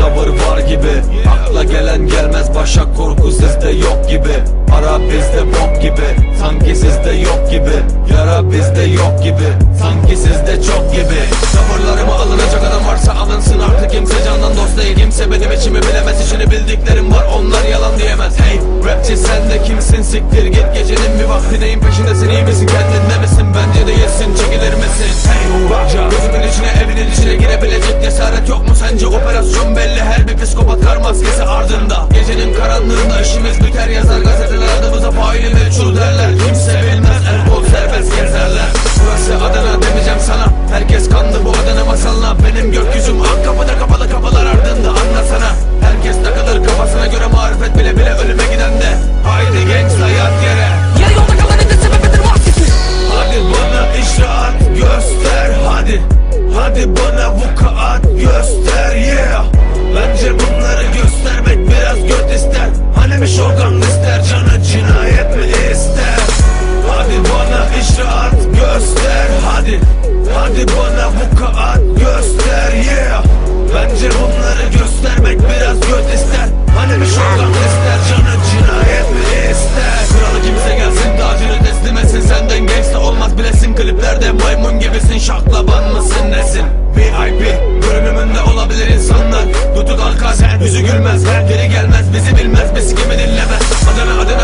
tavır var gibi. Akla gelen gelmez başa korku sizde yok gibi. Para bizde bok gibi Sanki sizde yok gibi. Yara bizde yok gibi Sanki sizde çok gibi. Tavırlarıma alınacak adam varsa alınsın artık. Kimse candan dost değil kimse benim içimi bilemez. İçini bildiklerim var onlar yalan diyemez. Hey rapçi sen de kimsin? Siktir git Gecenin bir vakti. Neyin peşindesin? İyi misin? Kendinde misin? Bence değilsin çekilir misin? Hey uğraca gözümün içine ev maskesi ardında. Gecenin karanlığında işimiz biter yazar gazeteler. Adımıza faili meçhul derler. Kimse bilmez el kol serbest gezerler. Burası Adana demeyeceğim sana. Herkes kandı bu Adana masalına. Benim gökyüzüm ak kapıda kapalı kapılar ardında. Anlasana Herkes takılır kafasına göre marifet bile bile ölüme giden de. Haydi genç hayat yere. Yarı yolda kalanın da sebebidir maskesi Hadi bana icraat göster hadi. Hadi bana vukuat göster yeah. Bence bunları icraat göster hadi. Hadi bana vukuat göster yeah. Bence bunları göstermek biraz göt ister. Hanimiş o gangster canı cinayet mi ister? Kralı kimse gelsin tacını teslim etsin. Senden gangsta olmaz bilesin. Kliplerde maymun gibisin. Şaklaban mısın nesin? VIP görünümünde olabilir insanlar. Tutuk alkazen yüzü gülmez. Her geri gelmez bizi bilmez. Biz kimi dinlemez. Adana Adana